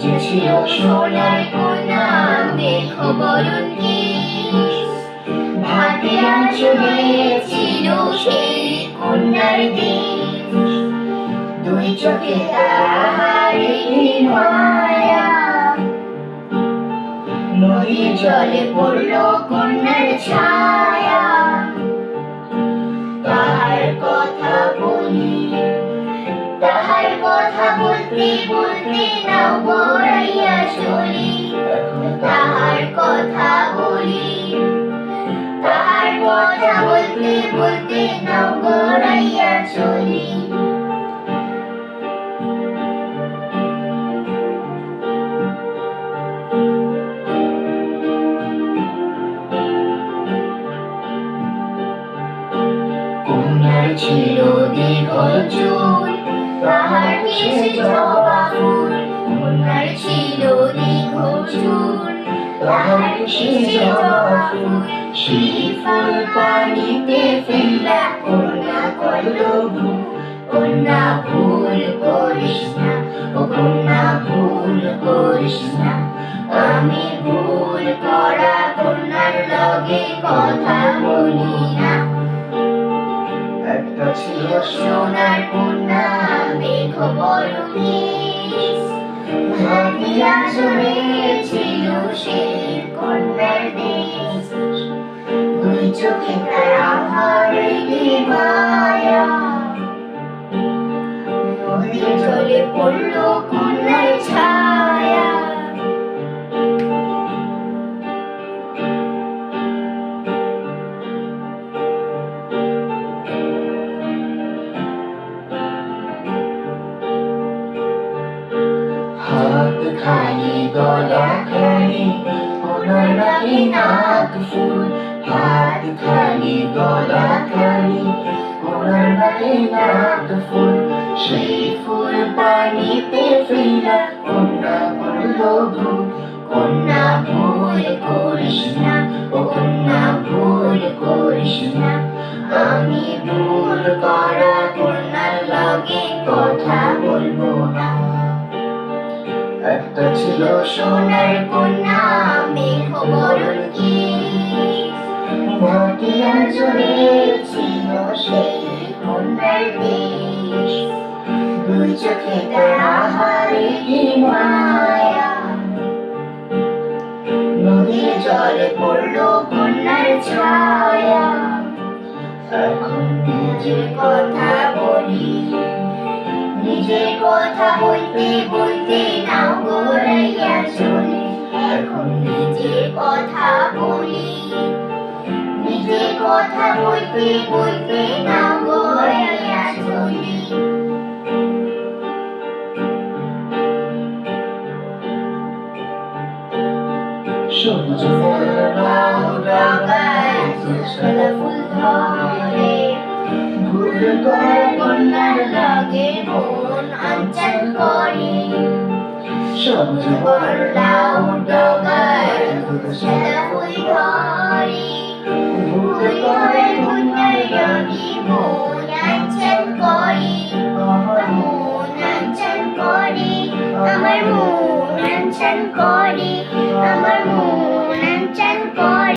ছিল সোনার কোনা, দেখো বরণ কি? ভাতে আঁচলে ছিল সেই কন্যার দেশ দুই চোখে তাহারে মায়া। নদীর জলে পড়ল বলতে বলতে নাও গড়াইয়া চলি তাহার কথা বলি তাহার কথা বলতে বলতে নাও গড়াইয়া চলি ছিল দীর্ঘ চুল, তাহার কেশে কেশে জবা ফুল সেই ফুল পানিতে ফেললা কন্যা করল করিস না ও করিস আমি ভুল করা কন্যার কথা বলি একটা ছিল সোনার কন্যা দেখো চলে সেই কন্যার দেশ। চোখে তারা হারিয়ে মায়া। নদীর জলে পড়ল কন্যার ছায়া। খালি গলা খালি ওনার নাকি নাক ফুল হাত খালি গলা খালি ওনার নাকি নাক ফুল সেই ফুল পানিতে ফেলা কন্যা করল ভুল কন্যা ভুল করিস না, ও কন্যা ছিল সোনার কন্যা মেঘ বরণ কি? ভাটিয়া জুড়ে ছিল সেই কন্যার দেশ। দুই চোখে ছায়া। এখন কথা বলি। নিজের কথা বলতে বলতে নাও গড়াইয়া চলে এখন নিজের কথা বলি। নিজের কথা বলতে বলতে নাও গড়াইয়া চলি সবুজ ফল ডাগায় ফুল ধরে। ভুল করে কন্যার راكعون عن الكريم شكر له جبار شرف الكريم ويحبون يغيبون عن الكريم مأمون عن الكريم أمرون عن الكريم أمرون